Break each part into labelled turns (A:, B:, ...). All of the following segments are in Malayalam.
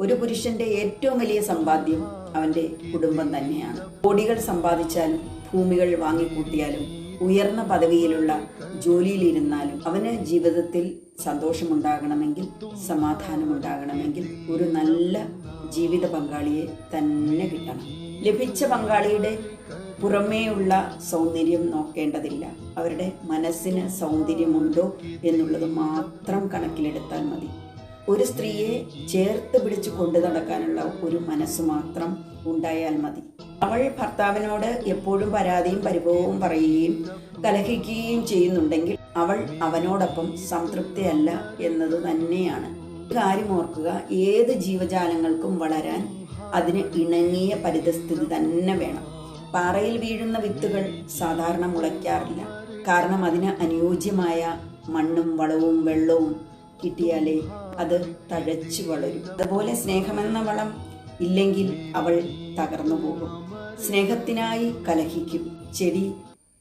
A: ഒരു പുരുഷന്റെ ഏറ്റവും വലിയ സമ്പാദ്യം അവന്റെ കുടുംബം തന്നെയാണ്. കോടികൾ സമ്പാദിച്ചാലും ഭൂമികൾ വാങ്ങിക്കൂട്ടിയാലും ഉയർന്ന പദവിയിലുള്ള ജോലിയിലിരുന്നാലും അവന് ജീവിതത്തിൽ സന്തോഷമുണ്ടാകണമെങ്കിൽ സമാധാനമുണ്ടാകണമെങ്കിൽ ഒരു നല്ല ജീവിത പങ്കാളിയെ തന്നെ കിട്ടണം. ലഭിച്ച പങ്കാളിയുടെ പുറമേയുള്ള സൗന്ദര്യം നോക്കേണ്ടതില്ല. അവരുടെ മനസ്സിന് സൗന്ദര്യമുണ്ടോ എന്നുള്ളത് മാത്രം കണക്കിലെടുത്താൽ മതി. ഒരു സ്ത്രീയെ ചേർത്ത് പിടിച്ച് കൊണ്ടു നടക്കാനുള്ള ഒരു മനസ്സ് മാത്രം ഉണ്ടായാൽ മതി. അവൾ ഭർത്താവിനോട് എപ്പോഴും പരാതിയും പരിഭവവും പറയുകയും കലഹിക്കുകയും ചെയ്യുന്നുണ്ടെങ്കിൽ അവൾ അവനോടൊപ്പം സംതൃപ്തിയല്ല എന്നത് തന്നെയാണ്. കാര്യം ഓർക്കുക ഏത് ജീവജാലങ്ങൾക്കും വളരാൻ അതിന് ഇണങ്ങിയ പരിതസ്ഥിതി തന്നെ വേണം. പാറയിൽ വീഴുന്ന വിത്തുകൾ സാധാരണ മുളയ്ക്കാറില്ല. കാരണം അതിന് അനുയോജ്യമായ മണ്ണും വളവും വെള്ളവും കിട്ടിയാലേ അത് തഴച്ചു വളരും. അതുപോലെ സ്നേഹമെന്ന വളം ഇല്ലെങ്കിൽ അവൾ തകർന്നു പോകും. സ്നേഹത്തിനായി കലഹിക്കും. ചെടി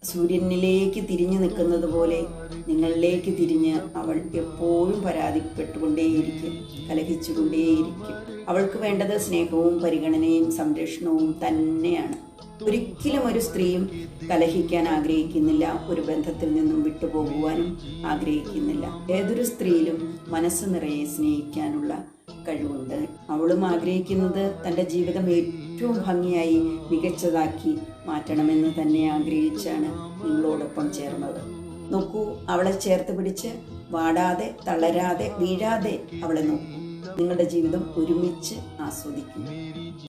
A: സൂര്യനിലേക്ക് തിരിഞ്ഞു നിൽക്കുന്നത് പോലെ നിങ്ങളിലേക്ക് തിരിഞ്ഞ് അവൾ എപ്പോഴും പരാതിപ്പെട്ടുകൊണ്ടേയിരിക്കും കലഹിച്ചുകൊണ്ടേയിരിക്കും. അവൾക്ക് വേണ്ടത് സ്നേഹവും പരിഗണനയും സംരക്ഷണവും തന്നെയാണ്. ഒരിക്കലും ഒരു സ്ത്രീയും കലഹിക്കാൻ ആഗ്രഹിക്കുന്നില്ല ഒരു ബന്ധത്തിൽ നിന്നും വിട്ടുപോകുവാനും ആഗ്രഹിക്കുന്നില്ല. ഏതൊരു സ്ത്രീയിലും മനസ്സ് നിറയെ സ്നേഹിക്കാനുള്ള കഴിവുണ്ട്. അവളും ആഗ്രഹിക്കുന്നത് തന്റെ ജീവിതം ഏറ്റവും ഭംഗിയായി മികച്ചതാക്കി മാറ്റണമെന്ന് തന്നെ ആഗ്രഹിച്ചാണ് നിങ്ങളോടൊപ്പം ചേർന്നത്. നോക്കൂ അവളെ ചേർത്ത് പിടിച്ച് വാടാതെ തളരാതെ വീഴാതെ അവളെ നോക്കൂ. നിങ്ങളുടെ ജീവിതം ഒരുമിച്ച് ആസ്വദിക്കും.